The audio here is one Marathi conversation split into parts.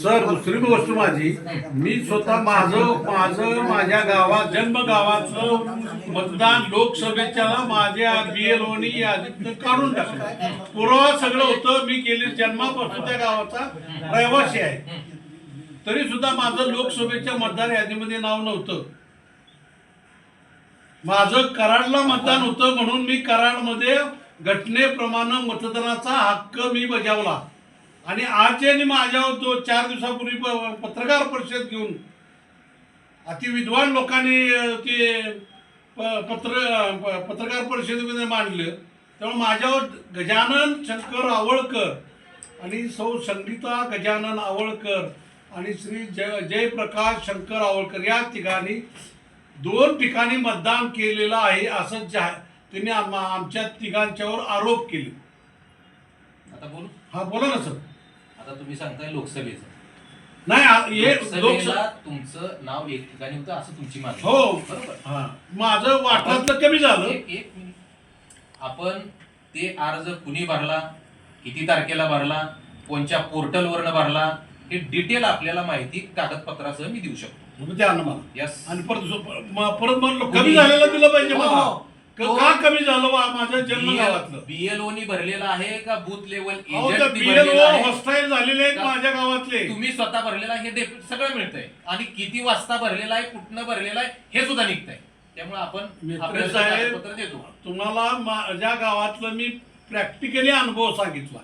सर दुसरी गोष्ट माझी मी स्वतः माझं माझं माझ्या गावात जन्म गावाचं मतदान लोकसभेच्या माझ्या बी एल ओनी यादीतनं काढून टाकलं. पुरावा सगळं होतं मी गेले जन्मापासून त्या गावाचा रहिवासी आहे. तरी सुद्धा माझं लोकसभेच्या मतदार यादीमध्ये नाव नव्हतं. माझं कराडला मतदान होतं म्हणून मी कराडमध्ये घटनेप्रमाणे मतदानाचा हक्क मी बजावला. आणि आज यांनी माझ्यावर तो चार दिवसापूर्वी पत्रकार परिषद घेऊन अति विद्वान लोकांनी ते पत्र पत्रकार परिषदेमध्ये मांडलं. त्यामुळे माझ्यावर गजानन शंकर आवळकर आणि सौ संगीता गजानन आवळकर आणि श्री जय जयप्रकाश शंकर आवळकर या ठिकाणी दोन ठिकाणी मतदान केलेलं आहे असं जा त्यांनी आम- आमच्या तिघांच्यावर आरोप केले. आता बोलू? हा बोला ना सर. आता तुम्ही सांगताय लोकसभेचं. नाही आ- हे लोकसभेला लोकसभा तुमचं नाव एक ठिकाणी होतं असं तुमची मागणी हो बरोबर? हा. माझं वाटातलं कमी झालं. एक एक मिनिट. आपण ते अर्ज कुणी भरला किती तारखेला भरला कोणत्या पोर्टलवरनं भरला हे डिटेल आपल्याला माहिती कागदपत्रासह मी देऊ शकतो. मग द्या ना मला. यस आणि परत जो- म- परत म्हणलं कमी झालेलं दिलं पाहिजे मला. हो. क- कमी झालं बा माझ्या जन्म गावातलं? बीएलओनी भरलेला आहे का बूथ लेवल आहे? हॉस्टाईल झालेले आहेत का- माझ्या गावातले. तुम्ही स्वतः भरलेला आहे? हे सगळं मिळतंय. आणि किती वाजता भरलेला आहे? कुठनं भरलेला आहे? हे सुद्धा निघतंय. त्यामुळे आपण देतो. तुम्हाला माझ्या गावातलं मी प्रॅक्टिकली अनुभव सांगितला.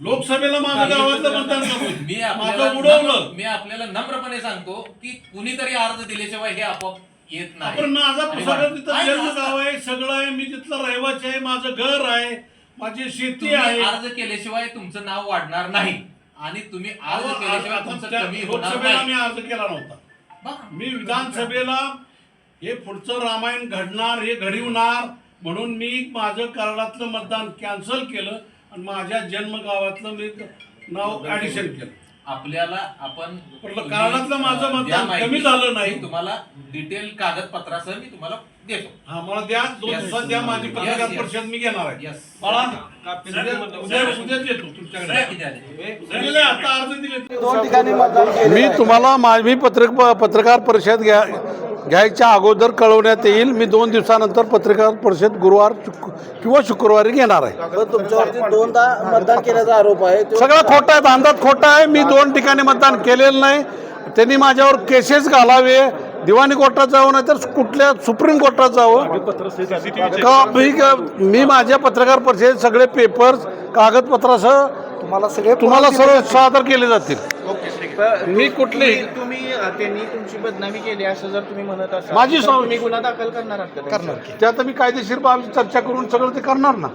लोकसभेला माझं गावातलं मतदान मी करून माझं उडवलं. मी आपल्याला नम्रपणे सांगतो की कुणीतरी अर्ज दिल्याशिवाय हे आपोआप येत नाही. माझा सगळं तिथं जन्म? गाव आहे सगळं आहे मी तिथलं रहिवासी आहे माझं घर आहे माझी शेती आहे. अर्ज केल्याशिवाय तुमचं नाव वाढणार नाही. आणि तुम्ही अर्ज केल्याशिवाय तुमचं कमी होणार लोकसभेला मी नाही अर्ज केला नव्हता. मी विधानसभेला हे पुढचं रामायण घडणार हे घडवणार म्हणून मी माझं कराडातलं मतदान कॅन्सल केलं आणि माझ्या जन्म गावातलं मी नाव ऍडिशन केलं. आपल्याला आपण कराडातलं माझं मतदान. कमी झालं नाही. तुम्हाला डिटेल कागदपत्रासह मी तुम्हाला देतो हा मला द्या दोन. दिवसात द्या माझी पत्रकार. परिषद मी घेणार आहे ठिकाणी मी तुम्हाला माझी पत्रक पत्रकार परिषद घ्या घ्यायच्या अगोदर कळवण्यात येईल. मी दोन दिवसानंतर पत्रकार परिषद गुरुवार किंवा शुक्रवारी घेणार आहे. पण तुमच्यावरती दोनदा मतदान केल्याचा आरोप आहे. सगळं खोटं आहे अंदाज खोटा आहे. मी दोन ठिकाणी मतदान केलेलं नाही. त्यांनी माझ्यावर केसेस घालावे. दिवाणी कोर्टात जावं नाही तर कुठल्या सुप्रीम कोर्टात जावं. का मी मी माझ्या पत्रकार परिषदेत सगळे पेपर्स कागदपत्रासह तुम्हाला सगळे तुम्हाला सर्व सादर केले जातील. मी कुठली? तुम्ही- त्यांनी तुमची बदनामी केली असं जर तुम्ही म्हणत असाल माझी तर सव- तुम्ही गुन्हा दाखल करणार आहात का करणार ते आता मी कायदेशीर बाबी चर्चा करून सगळं ते करणार ना.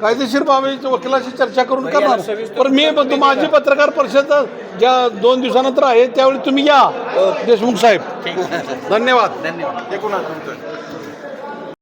कायदेशीर बाबी वकिलाशी चर्चा करून बरं, याला करणार. सविस्तर पण मी तुम्ही म्हणतो माझी करा. पत्रकार परिषद ज्या दोन दिवसानंतर आहे त्यावेळी तुम्ही या देशमुख साहेब. धन्यवाद. धन्यवाद. तुमचं